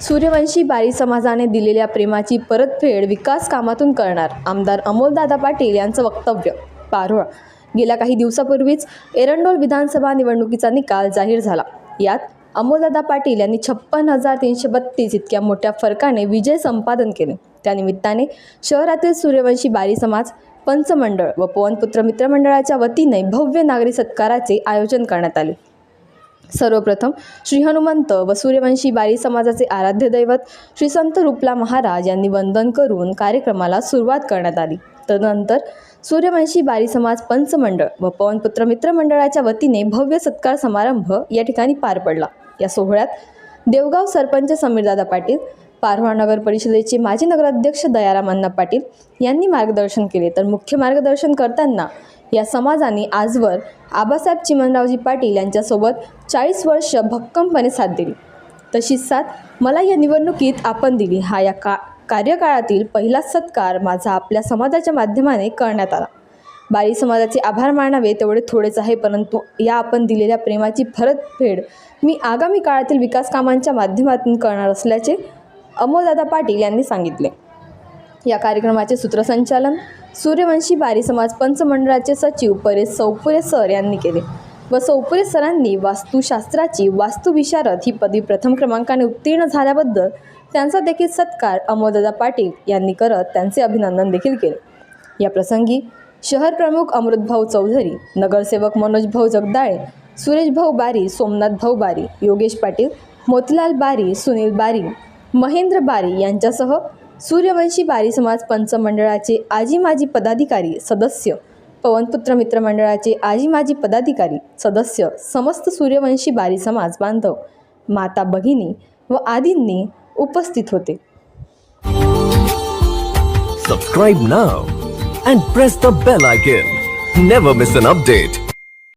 सूर्यवंशी बारी समाजाने दिलेल्या प्रेमाची परतफेड विकास कामातून करणार आमदार अमोलदादा पाटील यांचं वक्तव्य. पारोळ. गेल्या काही दिवसापूर्वीच एरंडोल विधानसभा निवडणुकीचा निकाल जाहीर झाला. यात अमोलदादा पाटील यांनी छप्पन हजार तीनशे बत्तीस इतक्या मोठ्या फरकाने विजय संपादन केले. त्यानिमित्ताने शहरातील सूर्यवंशी बारी समाज पंचमंडळ व पवनपुत्र मित्रमंडळाच्या वतीने भव्य नागरी सत्काराचे आयोजन करण्यात आले. सर्वप्रथम श्री हनुमंत व सूर्यवंशी बारी समाजाचे आराध्य दैवत श्री संत रुपला महाराज यांनी वंदन करून कार्यक्रमाला सुरुवात करण्यात आली. तदनंतर सूर्यवंशी बारी समाज पंचमंडळ व पवनपुत्र मित्रमंडळाच्या वतीने भव्य सत्कार समारंभ या ठिकाणी पार पडला. या सोहळ्यात देवगाव सरपंच समीरदादा पाटील पारवा नगर परिषदेचे माजी नगराध्यक्ष दयाराम अण्णा पाटील यांनी मार्गदर्शन केले. तर मुख्य मार्गदर्शन करताना या समाजाने आजवर आबासाहेब चिमनरावजी पाटील यांच्यासोबत चाळीस वर्ष भक्कमपणे साथ दिली. तशीच साथ मला या निवडणुकीत आपण दिली. हा या का कार्यकाळातील पहिला सत्कार माझा आपल्या समाजाच्या माध्यमाने करण्यात आला. बारी समाजाचे आभार मानावे तेवढे थोडेच आहे परंतु या आपण दिलेल्या प्रेमाची परतफेड मी आगामी काळातील विकास कामांच्या माध्यमातून करणार असल्याचे अमोलदादा पाटील यांनी सांगितले. या कार्यक्रमाचे सूत्रसंचालन सूर्यवंशी बारी समाज पंचमंडळाचे सचिव परेश सौपुरे सर यांनी केले व सौपुरे सरांनी वास्तुशास्त्राची वास्तुविशारद ही पदवी प्रथम क्रमांकाने उत्तीर्ण झाल्याबद्दल त्यांचा देखील सत्कार अमोलदादा पाटील यांनी करत त्यांचे अभिनंदन देखील केले. या प्रसंगी शहर प्रमुख अमृतभाऊ चौधरी नगरसेवक मनोजभाऊ जगदाळे सुरेशभाऊ बारी सोमनाथभाऊ बारी योगेश पाटील मोतीलाल बारी सुनील बारी महेंद्र बारी यांच्यासह सूर्यवंशी बारी समाज पंचमंडळाचे आजी माजी पदाधिकारी सदस्य पवनपुत्र मित्रमंडळाचे आजी माजी पदाधिकारी सदस्य समस्त सूर्यवंशी बारी समाज बांधव माता भगिनी व आदींनी उपस्थित होते. Subscribe now and press the bell icon never miss an update